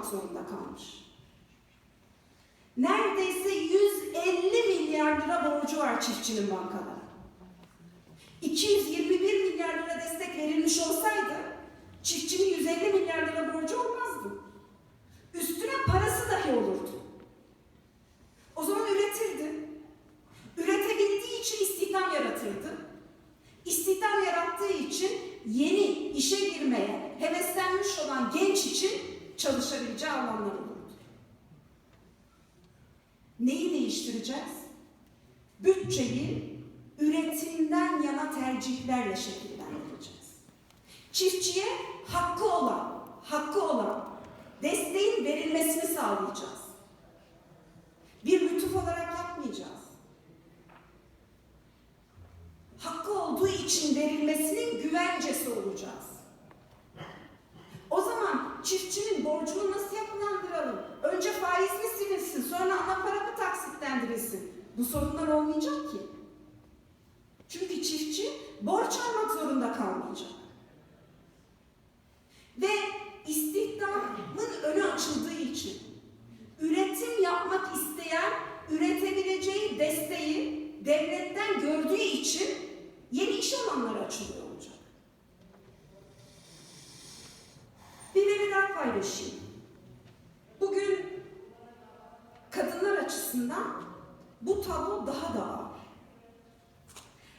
almak zorunda kalmış. Neredeyse 150 milyar lira borcu var çiftçinin bankalara. 221 milyar lira destek verilmiş olsaydı çiftçinin 150 milyar lira borcu olmazdı. Üstüne parası dahi olurdu. O zaman üretirdi. Üretebildiği için istihdam yaratırdı. İstihdam yarattığı için yeni işe girmeye heveslenmiş olan genç için çalışabileceği alanlar olurdu. Neyi değiştireceğiz? Bütçeyi üretimden yana tercihlerle şekillendireceğiz. Çiftçiye hakkı olan, hakkı olan desteğin verilmesini sağlayacağız. Bir lütuf olarak yapmayacağız. Hakkı olduğu için verilmesinin güvencesi olacağız. Çiftçinin borcunu nasıl yapılandıralım? Önce faiz mi silinsin, sonra ana para mı taksitlendirilsin? Bu sorunlar olmayacak ki. Çünkü çiftçi borç almak zorunda kalmayacak. Ve istihdamın önü açıldığı için üretim yapmak isteyen üretebileceği desteği devletten gördüğü için yeni iş alanları açılıyor Bir veri daha paylaşayım. Bugün kadınlar açısından bu tablo daha da ağır.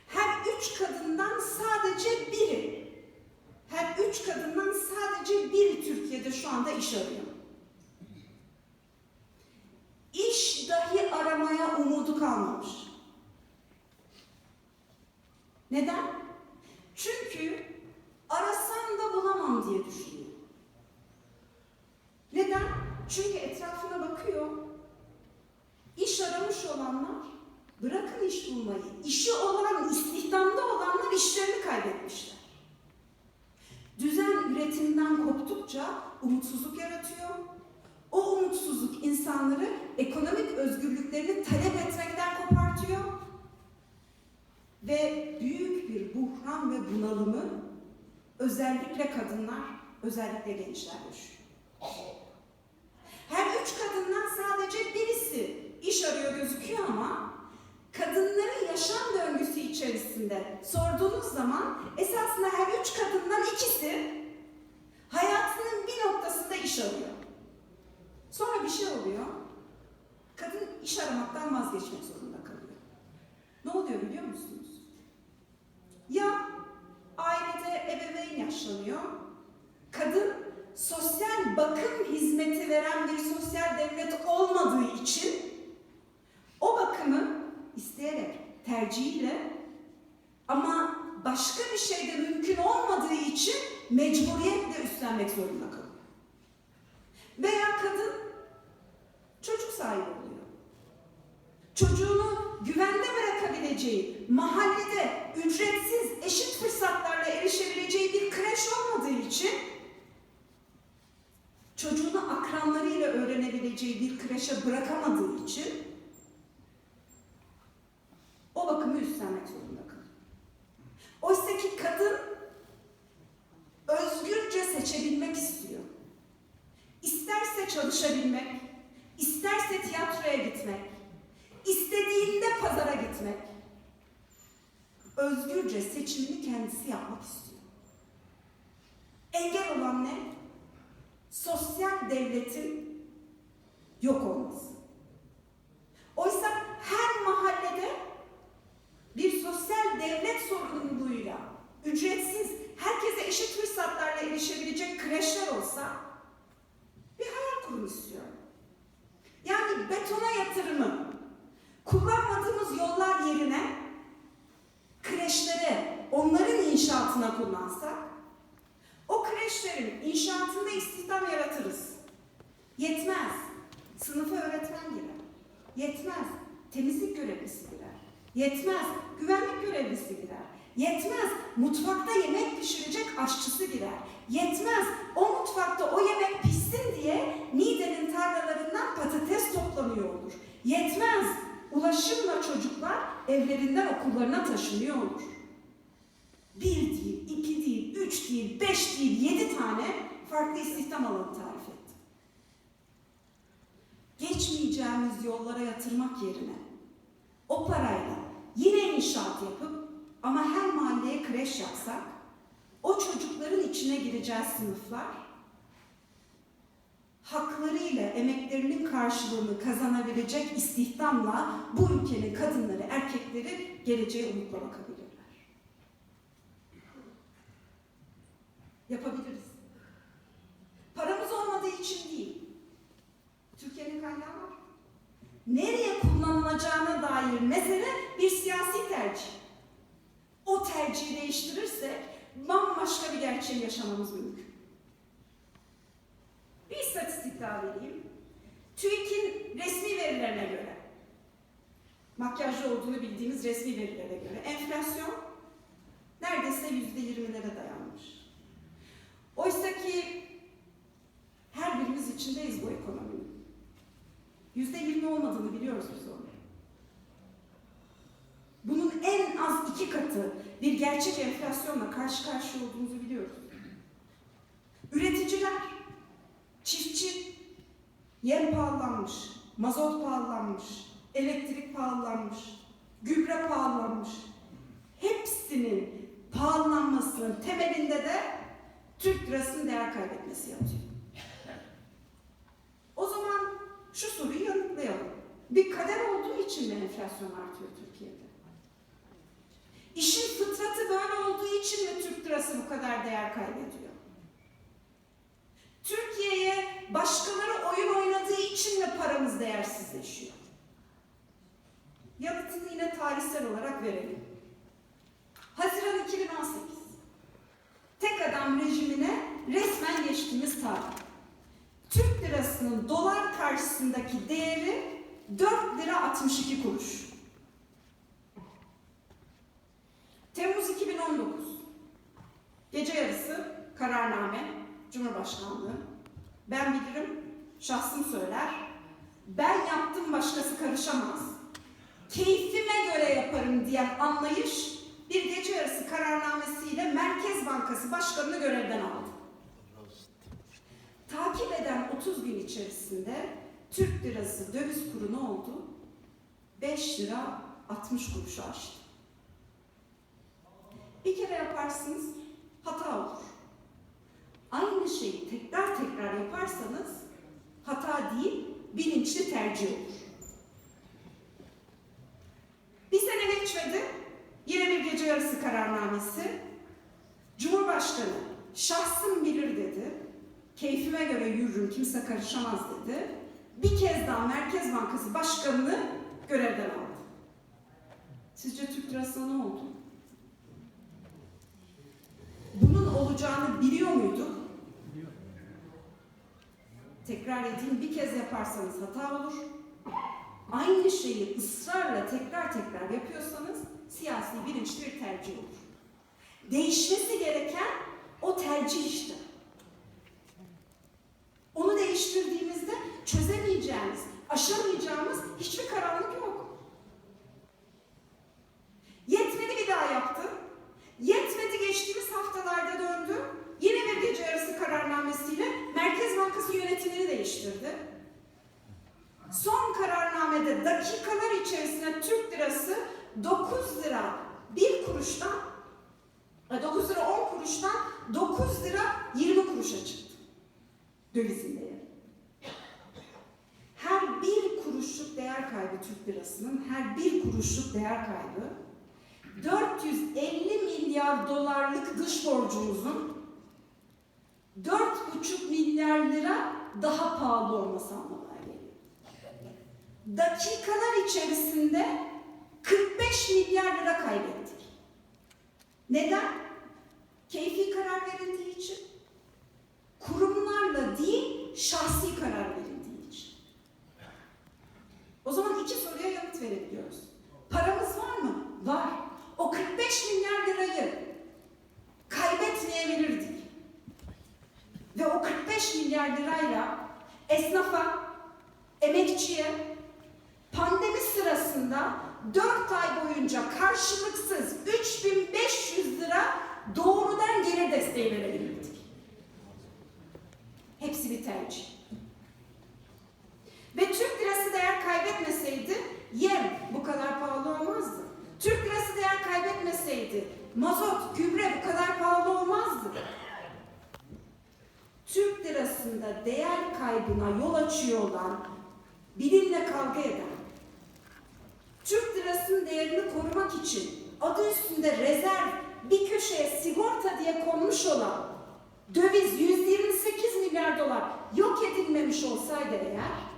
Her üç kadından sadece biri, her üç kadından sadece biri Türkiye'de şu anda iş arıyor. İş dahi aramaya umudu kalmamış. Neden? Çünkü arasam da bulamam diye düşünüyor. Neden? Çünkü etrafına bakıyor. İş aramış olanlar bırakın iş bulmayı. İşi olan, istihdamda olanlar işlerini kaybetmişler. Düzen üretimden koptukça umutsuzluk yaratıyor. O umutsuzluk insanları ekonomik özgürlüklerini talep etmekten kopartıyor. Ve büyük bir buhran ve bunalımı özellikle kadınlar, özellikle gençler yaşıyor. Her üç kadından sadece birisi iş arıyor gözüküyor ama kadınların yaşam döngüsü içerisinde sorduğunuz zaman esasında her üç kadından ikisi hayatının bir noktasında iş arıyor. Sonra bir şey oluyor. Kadın iş aramaktan vazgeçmek zorunda kalıyor. Ne oluyor biliyor musunuz? Ya ailede ebeveyn yaşlanıyor. Kadın sosyal bakım hizmeti veren bir sosyal devlet olmadığı için o bakımı isteyerek, tercihiyle ama başka bir şeyde mümkün olmadığı için mecburiyetle üstlenmek zorunda kalıyor. Veya kadın çocuk sahibi oluyor. Çocuğunu güvende bırakabileceği, mahallede ücretsiz, eşit fırsatlarla erişebileceği bir kreş olmadığı için çocuğunu akranlarıyla öğrenebileceği bir kreşe bırakamadığı için o bakımı üstlenmek zorunda kalıyor. Oysa ki kadın özgürce seçebilmek istiyor. İsterse çalışabilmek, isterse tiyatroya gitmek, istediğinde pazara gitmek, özgürce seçimini kendisi yapmak istiyor. Engel olan ne? Sosyal devletin yok olması. çocuklar evlerinden okullarına taşınıyor olur. Bir değil, iki değil, üç değil, beş değil, yedi tane farklı istihdam alanı tarif etti. Geçmeyeceğimiz yollara yatırmak yerine o parayla yine inşaat yapıp ama her mahalleye kreş yapsak, o çocukların içine gireceği sınıflar haklarıyla emeklerinin karşılığını kazanabilecek istihdamla bu ülkenin kadınları, erkekleri geleceğe umutla bakabilirler. Yapabiliriz. Paramız olmadığı için değil. Türkiye'nin kaynağı var. Nereye kullanılacağına dair mesele bir siyasi tercih. O tercihi değiştirirsek bambaşka bir gerçeği yaşamamız mümkün. Daha vereyim. TÜİK'in resmi verilerine göre, makyajlı olduğunu bildiğimiz resmi verilere göre enflasyon neredeyse yüzde yirmilere dayanmış. Oysa ki her birimiz içindeyiz bu ekonominin. Yüzde yirmi olmadığını biliyoruz biz onu. Bunun en az iki katı bir gerçek enflasyonla karşı karşıya olduğumuzu biliyoruz. Üreticiler, çiftçi, yem pahalanmış, mazot pahalanmış, elektrik pahalanmış, gübre pahalanmış. Hepsinin pahalanmasının temelinde de Türk lirasının değer kaybetmesi yatıyor. O zaman şu soruyu yanıtlayalım. Bir kader olduğu için mi enflasyon artıyor Türkiye'de? İşin fıtratı böyle olduğu için mi Türk lirası bu kadar değer kaybediyor? Türkiye'ye başkaları oyun oynadığı için mi paramız değersizleşiyor? Yanıtını yine tarihsel olarak verelim. Haziran 2018. Tek adam rejimine resmen geçtiğimiz tarih. Türk lirasının dolar karşısındaki değeri 4 lira 62 kuruş. Temmuz 2019. Gece yarısı kararname, Cumhurbaşkanlığı. Ben bilirim, şahsım söyler. Ben yaptım başkası karışamaz. Keyfime göre yaparım diyen anlayış bir gece yarısı kararnamesiyle Merkez Bankası Başkanı'nı görevden aldı. Takip eden 30 gün içerisinde Türk lirası döviz kuru ne oldu? 5 lira 60 kuruşu aştı. Bir kere yaparsınız hata olur. Aynı şeyi tekrar tekrar yaparsanız hata değil, bilinçli tercih olur. Bir sene geçmedi, yine bir gece yarısı kararnamesi. Cumhurbaşkanı şahsım bilir dedi. Keyfime göre yürürüm, kimse karışamaz dedi. Bir kez daha Merkez Bankası Başkanı'nı görevden aldı. Sizce Türk lirasına ne oldu? Bunun olacağını biliyor muyduk? Tekrar edeyim, bir kez yaparsanız hata olur. Aynı şeyi ısrarla tekrar tekrar yapıyorsanız siyasi bilinçli bir tercih olur. Değişmesi gereken o tercih işte. Onu değiştirdiğimizde çözemeyeceğimiz, aşamayacağımız hiçbir karanlık yok. Yetmedi bir daha yaptı. Yetmedi geçtiğimiz haftalarda döndü. Yine bir gece yarısı kararnamesiyle Merkez Bankası yönetimini değiştirdi. Son kararnamede dakikalar içerisinde Türk lirası 9 lira 1 kuruştan 9 lira 10 kuruştan 9 lira 20 kuruşa çıktı. Dövizin değeri. Her bir kuruşluk değer kaybı Türk lirasının her bir kuruşluk değer kaybı 450 milyar dolarlık dış borcumuzun 4,5 milyar lira daha pahalı olması anlamına geliyor. Dakikalar içerisinde 45 milyar lira kaybettik. Neden? Keyfi karar verildiği için. Kurumlarla değil, şahsi karar verildiği için. O zaman iki soruya yanıt verebiliyoruz. Paramız var mı? Var. O 45 milyar lirayı kaybetmeyebilirdik. Ve o 45 milyar lirayla esnafa, emekçiye pandemi sırasında 4 ay boyunca karşılıksız 3500 lira doğrudan geri desteği verebildik. Hepsi bir tercih. Ve Türk lirası değer kaybetmeseydi yem bu kadar pahalı olmazdı. Türk lirası değer kaybetmeseydi mazot, gübre bu kadar pahalı olmazdı. Türk lirasında değer kaybına yol açıyor olan, bilimle kavga eden, Türk lirasının değerini korumak için adı üstünde rezerv bir köşeye sigorta diye konmuş olan döviz 128 milyar dolar yok edilmemiş olsaydı eğer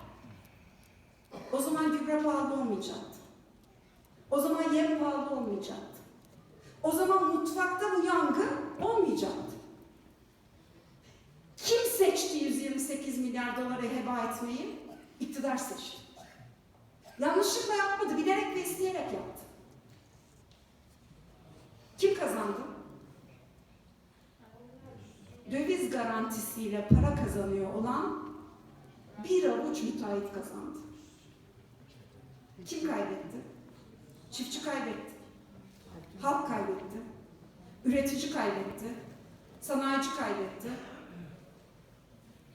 o zaman gübre pahalı olmayacaktı. O zaman yem pahalı olmayacaktı. O zaman mutfakta bu yangın olmayacaktı. Kim seçti 128 milyar doları heba etmeyi? İktidar seçti. Yanlışlıkla yapmadı, bilerek ve isteyerek yaptı. Kim kazandı? Döviz garantisiyle para kazanıyor olan bir avuç müteahhit kazandı. Kim kaybetti? Çiftçi kaybetti. Halk kaybetti. Üretici kaybetti. Sanayici kaybetti.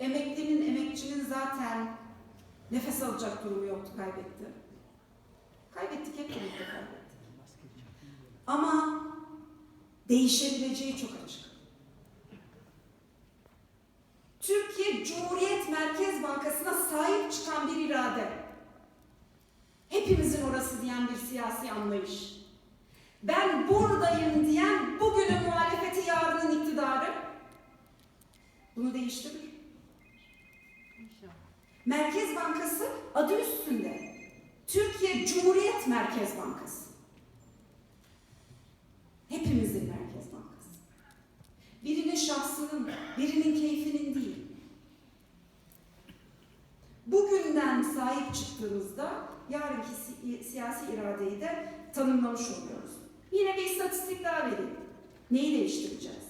Emeklinin, emekçinin zaten nefes alacak durumu yoktu, kaybetti. Kaybettik, hep birlikte kaybettik. Ama değişebileceği çok açık. Türkiye Cumhuriyet Merkez Bankası'na sahip çıkan bir irade. Hepimizin orası diyen bir siyasi anlayış. Ben buradayım diyen bugünün muhalefeti yarının iktidarı bunu değiştirir. Merkez Bankası adı üstünde. Türkiye Cumhuriyet Merkez Bankası. Hepimizin Merkez Bankası. Birinin şahsının, birinin keyfinin değil. Bugünden sahip çıktığımızda yarınki si- siyasi iradeyi de tanımlamış oluyoruz. Yine bir istatistik daha vereyim. Neyi değiştireceğiz?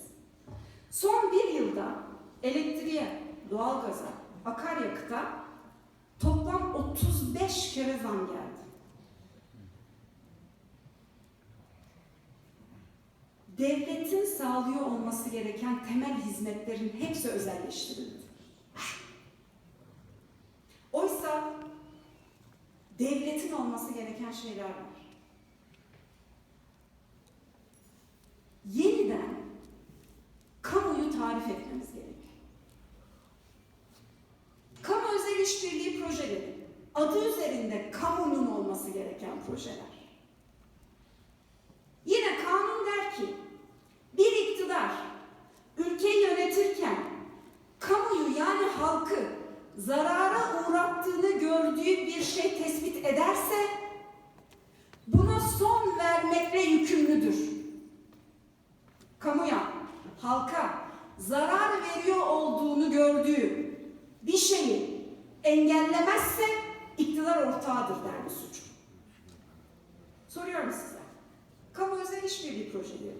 Son bir yılda elektriğe, doğalgaza, akaryakıta 35 kere zam geldi. Devletin sağlıyor olması gereken temel hizmetlerin hepsi özelleştirildi. Oysa devletin olması gereken şeyler var. Yeniden kamuyu tarif etmemiz gerekiyor. Kamu özel işbirliği projeleri, adı üzerinde olması gereken projeler. Yine kanun der ki, bir iktidar ülkeyi yönetirken kamuyu yani halkı zarara uğrattığını gördüğü bir şey tespit ederse buna son vermekle yükümlüdür. Kamuya, halka zarar veriyor olduğunu gördüğü bir şeyi engellemezse iktidar ortağıdır der bu suç. Soruyorum size. Kamu özel işbirliği projeleri.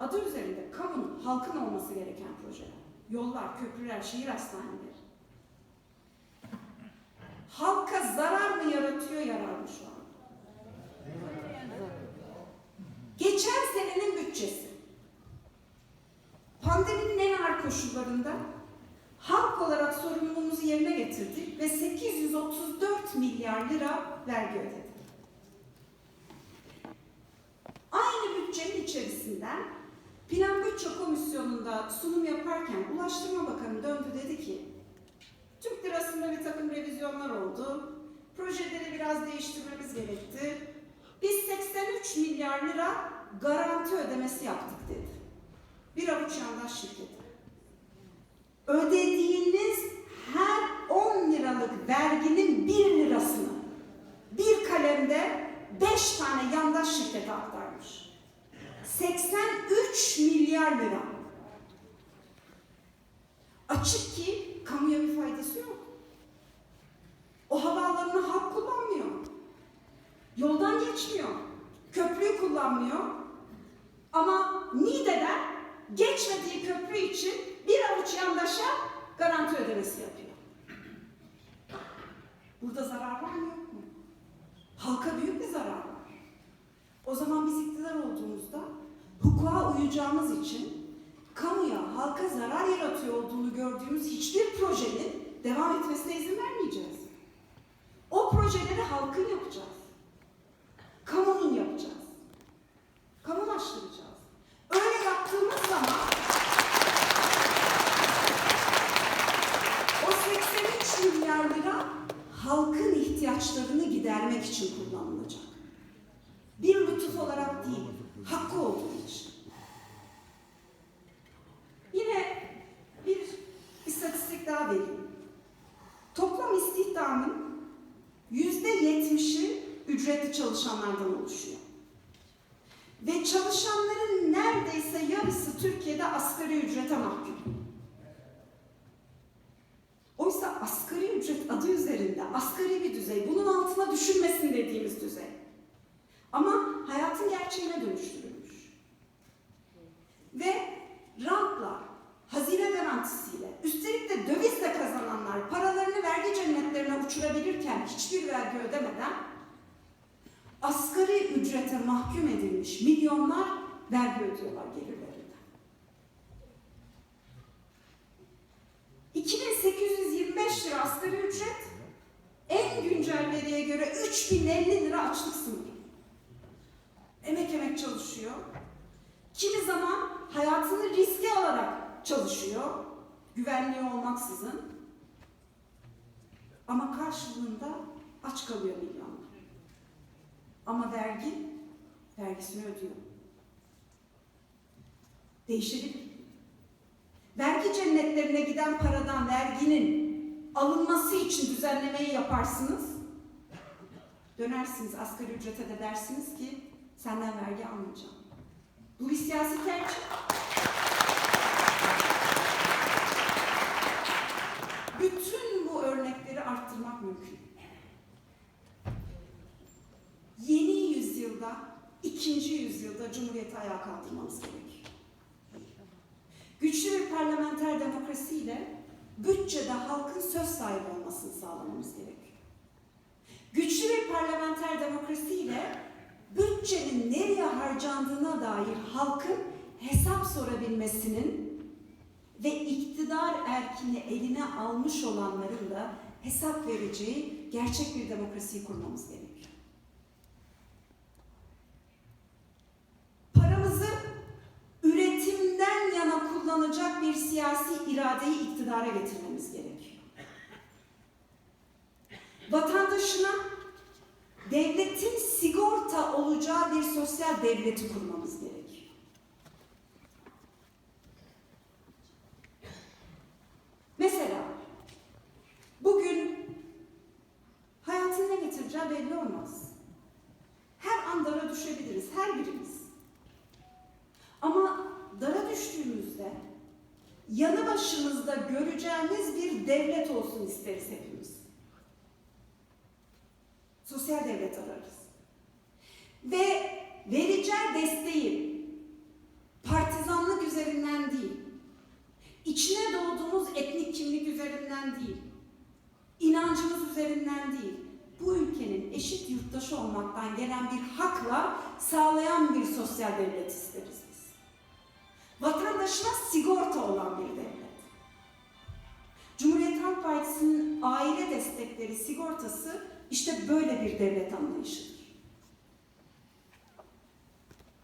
Adı üzerinde kamunun, halkın olması gereken projeler. Yollar, köprüler, şehir hastaneleri. Halka zarar mı yaratıyor, yarar mı şu an? Geçen senenin bütçesi. Pandeminin en ağır koşullarında halk olarak sorumluluğumuzu yerine getirdik ve 834 milyar lira vergi ödedik. Aynı bütçenin içerisinden Plan Bütçe Komisyonu'nda sunum yaparken Ulaştırma Bakanı döndü dedi ki Türk lirasında bir takım revizyonlar oldu. Projeleri biraz değiştirmemiz gerekti. Biz 83 milyar lira garanti ödemesi yaptık dedi. Bir avuç yandaş şirketi. Ödediğiniz her 10 liralık verginin 1 lirasını bir kalemde 5 tane yandaş şirkete aktarmış. 83 milyar lira. Açık ki kamuya bir faydası yok. O havaalanını halk kullanmıyor. Yoldan geçmiyor. Köprüyü kullanmıyor. Ama Niğde'den geçmediği köprü için bir avuç yandaşa garanti ödemesi yapıyor. Burada zarar var mı yok mu? Halka büyük bir zarar var. O zaman biz iktidar olduğumuzda hukuka uyacağımız için kamuya, halka zarar yaratıyor olduğunu gördüğümüz hiçbir projenin devam etmesine izin vermeyeceğiz. O projeleri halkın yapacağız. Kamunun yapacağız. Kamulaştıracağız. Öyle yaptığımız zaman o 83 milyar lira halkın ihtiyaçlarını gidermek için kullanılacak. Bir lütuf olarak değil, hakkı olduğu için. Kamu başlığı daha vereyim. Toplam istihdamın yüzde yetmişi ücretli çalışanlardan oluşuyor. Ve çalışanların neredeyse yarısı Türkiye'de asgari ücrete mahkum. Oysa asgari ücret adı üzerinde asgari bir düzey, bunun altına düşünmesin dediğimiz düzey. Ama hayatın gerçeğine dönüştürülmüş. Ve rantla, hazine garantisiyle, üstelik de dövizle kazananlar paralarını vergi cennetlerine uçurabilirken hiçbir vergi ödemeden asgari ücrete mahkum edilmiş milyonlar vergi ödüyorlar gelirlerinden. 2825 lira asgari ücret, en güncel veriye göre 3050 lira açlık sınırı. Emek emek çalışıyor. Kimi zaman hayatını riske alarak çalışıyor, güvenliği olmaksızın. Ama karşılığında aç kalıyor milyonlar. Ama vergi, vergisini ödüyor. Değişebilir. Vergi cennetlerine giden paradan verginin alınması için düzenlemeyi yaparsınız. Dönersiniz asgari ücrete de dersiniz ki senden vergi almayacağım. Bu bir siyasi tercih. Bütün bu örnekleri arttırmak mümkün. Yeni yüzyılda, ikinci yüzyılda Cumhuriyeti ayağa kaldırmamız gerekiyor. Güçlü bir parlamenter demokrasiyle bütçede halkın söz sahibi olmasını sağlamamız gerekiyor. Güçlü bir parlamenter demokrasiyle bütçenin nereye harcandığına dair halkın hesap sorabilmesinin ve iktidar erkini eline almış olanların da hesap vereceği gerçek bir demokrasiyi kurmamız gerekiyor. Paramızı üretimden yana kullanacak bir siyasi iradeyi iktidara getirmemiz gerekiyor. Vatandaşına devletin sigorta olacağı bir sosyal devleti kurmamız gerekiyor. Mesela bugün hayatın ne getireceği belli olmaz. Her an dara düşebiliriz, her birimiz. Ama dara düştüğümüzde yanı başımızda göreceğimiz bir devlet olsun isteriz hepimiz. Sosyal devlet ararız. Ve vereceği desteği partizanlık üzerinden değil, içine doğduğumuz etnik kimlik üzerinden değil, inancımız üzerinden değil, bu ülkenin eşit yurttaşı olmaktan gelen bir hakla sağlayan bir sosyal devlet isteriz biz. Vatandaşına sigorta olan bir devlet. Cumhuriyet Halk Partisi'nin aile destekleri sigortası işte böyle bir devlet anlayışıdır.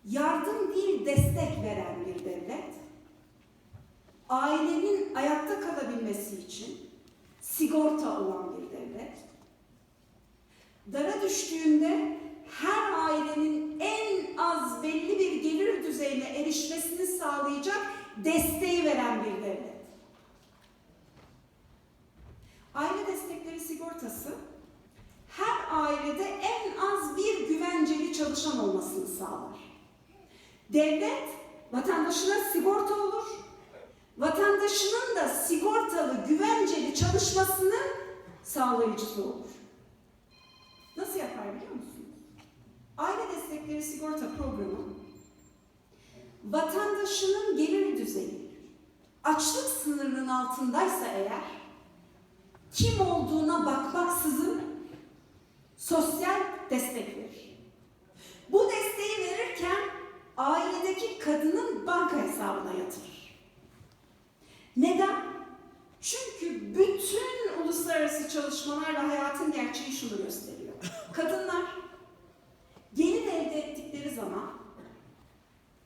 Yardım değil destek veren bir devlet, ailenin ayakta kalabilmesi için sigorta olan bir devlet, dara düştüğünde her ailenin en az belli bir gelir düzeyine erişmesini sağlayacak desteği veren bir devlet. Aile destekleri sigortası her ailede en az bir güvenceli çalışan olmasını sağlar. Devlet vatandaşına sigorta olur. Vatandaşının da sigortalı, güvenceli çalışmasının sağlayıcısı olur. Nasıl yapar biliyor musunuz? Aile destekleri sigorta programı vatandaşının gelir düzeyi açlık sınırının altındaysa eğer kim olduğuna bakmaksızın sosyal destek verir. Bu desteği verirken ailedeki kadının banka hesabına yatırır. Neden? Çünkü bütün uluslararası çalışmalar ve hayatın gerçeği şunu gösteriyor. Kadınlar gelir elde ettikleri zaman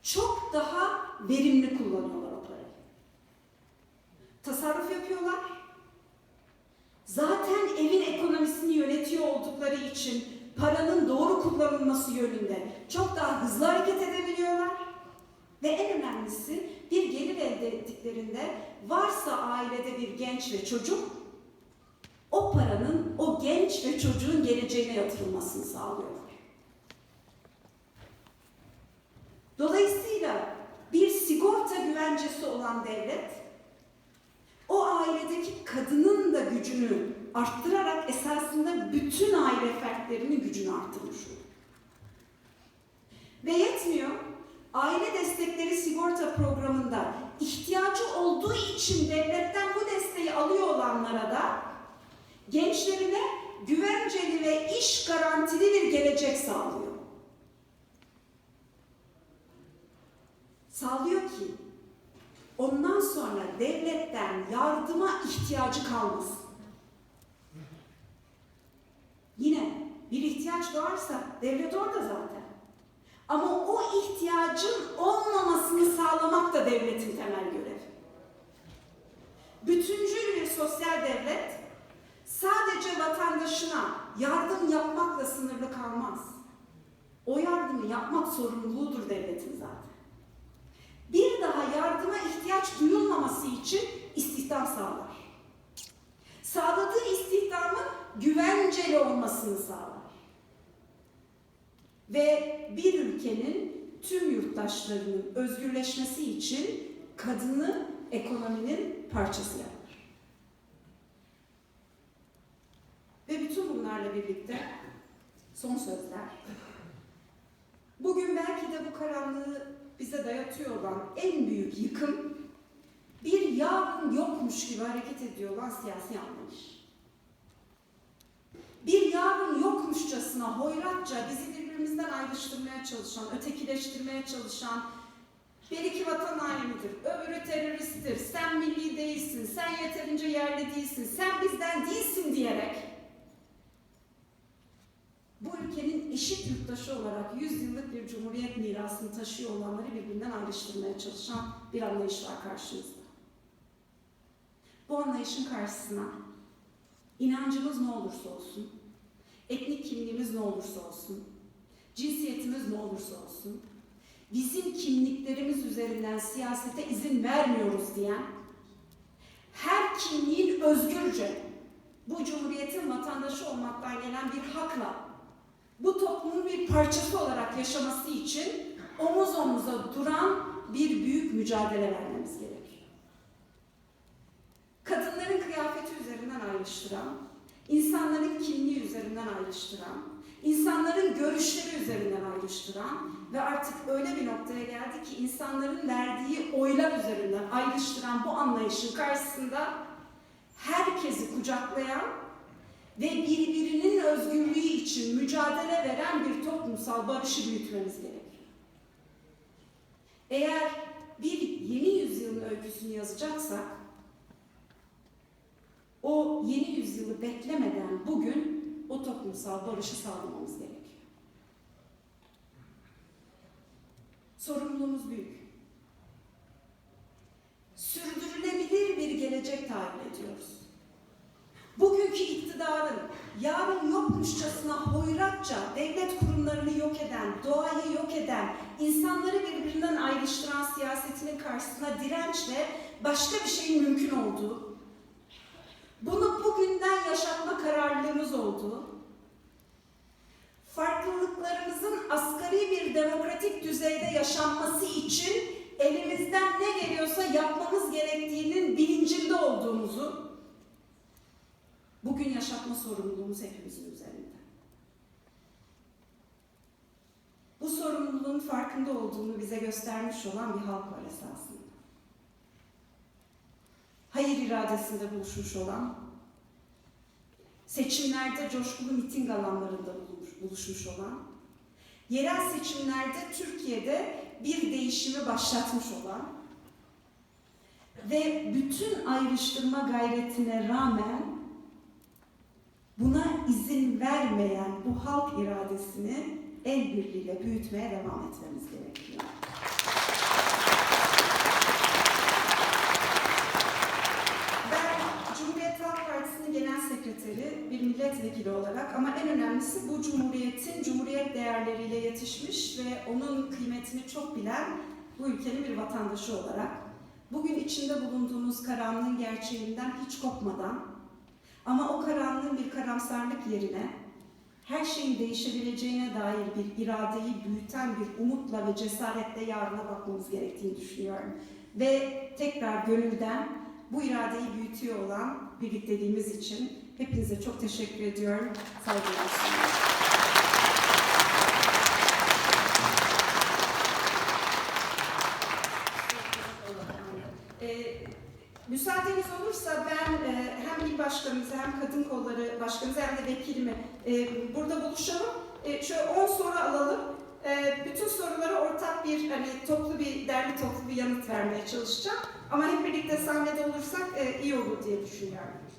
çok daha verimli kullanıyorlar o parayı. Tasarruf yapıyorlar. Zaten evin ekonomisini yönetiyor oldukları için paranın doğru kullanılması yönünde çok daha hızlı hareket edebiliyorlar. Ve en önemlisi bir gelir elde ettiklerinde varsa ailede bir genç ve çocuk o paranın o genç ve çocuğun geleceğine yatırılmasını sağlıyorlar. Dolayısıyla bir sigorta güvencesi olan devlet o ailedeki kadının da gücünü arttırarak esasında bütün aile fertlerinin gücünü arttırmış oluyor. Ve yetmiyor. Aile destekleri sigorta programında ihtiyacı olduğu için devletten bu desteği alıyor olanlara da gençlerine güvenceli ve iş garantili bir gelecek sağlıyor. Sağlıyor ki ondan sonra devletten yardıma ihtiyacı kalmasın. Yine bir ihtiyaç doğarsa devlet orada zaten. Ama o ihtiyacın olmamasını sağlamak da devletin temel görevi. Bütüncül bir sosyal devlet sadece vatandaşına yardım yapmakla sınırlı kalmaz. O yardımı yapmak sorumluluğudur devletin zaten. Bir daha yardıma ihtiyaç duyulmaması için istihdam sağlar. Sağladığı istihdamın güvenceli olmasını sağlar. Ve bir ülkenin tüm yurttaşlarının özgürleşmesi için kadını ekonominin parçası yapar. Ve bütün bunlarla birlikte son sözler. Bugün belki de bu karanlığı bize dayatıyor olan en büyük yıkım bir yarın yokmuş gibi hareket ediyor olan siyasi anlayış. Bir yarın yokmuşçasına hoyratça bizi birbirimizden ayrıştırmaya çalışan, ötekileştirmeye çalışan, bir iki vatan hainidir, öbürü teröristtir, sen milli değilsin, sen yeterince yerli değilsin, sen bizden değilsin diyerek bu ülkenin eşit yurttaşı olarak 100 yıllık bir cumhuriyet mirasını taşıyor olanları birbirinden ayrıştırmaya çalışan bir anlayış var karşımızda. Bu anlayışın karşısına inancımız ne olursa olsun, etnik kimliğimiz ne olursa olsun, cinsiyetimiz ne olursa olsun, bizim kimliklerimiz üzerinden siyasete izin vermiyoruz diyen, her kimliğin özgürce bu cumhuriyetin vatandaşı olmaktan gelen bir hakla bu toplumun bir parçası olarak yaşaması için omuz omuza duran bir büyük mücadele vermemiz gerekir. Kadınların kıyafeti üzerinden ayrıştıran, insanların kimliği üzerinden ayrıştıran, insanların görüşleri üzerinden ayrıştıran ve artık öyle bir noktaya geldi ki insanların verdiği oylar üzerinden ayrıştıran bu anlayışın karşısında herkesi kucaklayan ve birbirinin özgürlüğü için mücadele veren bir toplumsal barışı büyütmemiz gerekir. Eğer bir yeni yüzyılın öyküsünü yazacaksak, o yeni yüzyılı beklemeden bugün o toplumsal barışı sağlamamız gerekiyor. Sorumluluğumuz büyük. Sürdürülebilir bir gelecek tahayyül ediyoruz. Bugünkü iktidarın yarın yokmuşçasına hoyratça devlet kurumlarını yok eden, doğayı yok eden, insanları birbirinden ayrıştıran siyasetinin karşısına dirençle başka bir şeyin mümkün olduğu, bunu bugünden yaşatma kararlılığımız olduğu, farklılıklarımızın asgari bir demokratik düzeyde yaşanması için elimizden ne geliyorsa yapmamız gerektiğinin bilincinde olduğumuzu bugün yaşatma sorumluluğumuz hepimizin üzerinde. Bu sorumluluğun farkında olduğunu bize göstermiş olan bir halk var esasında. Hayır iradesinde buluşmuş olan, seçimlerde coşkulu miting alanlarında buluşmuş olan, yerel seçimlerde Türkiye'de bir değişimi başlatmış olan ve bütün ayrıştırma gayretine rağmen buna izin vermeyen bu halk iradesini el birliğiyle büyütmeye devam etmemiz gerekiyor. Ben Cumhuriyet Halk Partisi'nin sekreteri, bir milletvekili olarak ama en önemlisi bu cumhuriyetin cumhuriyet değerleriyle yetişmiş ve onun kıymetini çok bilen bu ülkenin bir vatandaşı olarak bugün içinde bulunduğumuz karanlığın gerçeğinden hiç kopmadan ama o karanlığın bir karamsarlık yerine her şeyin değişebileceğine dair bir iradeyi büyüten bir umutla ve cesaretle yarına bakmamız gerektiğini düşünüyorum. Ve tekrar gönülden bu iradeyi büyütüyor olan birlikteliğimiz için hepinize çok teşekkür ediyorum. Saygılar. Ee, müsaadeniz olursa ben e, hem il başkanımıza hem kadın kolları başkanımıza hem de vekilime e, burada buluşalım. E, şöyle 10 soru alalım. E, bütün sorulara ortak bir hani toplu bir derli toplu bir yanıt vermeye çalışacağım. Ama hep birlikte sahnede olursak e, iyi olur diye düşünüyorum.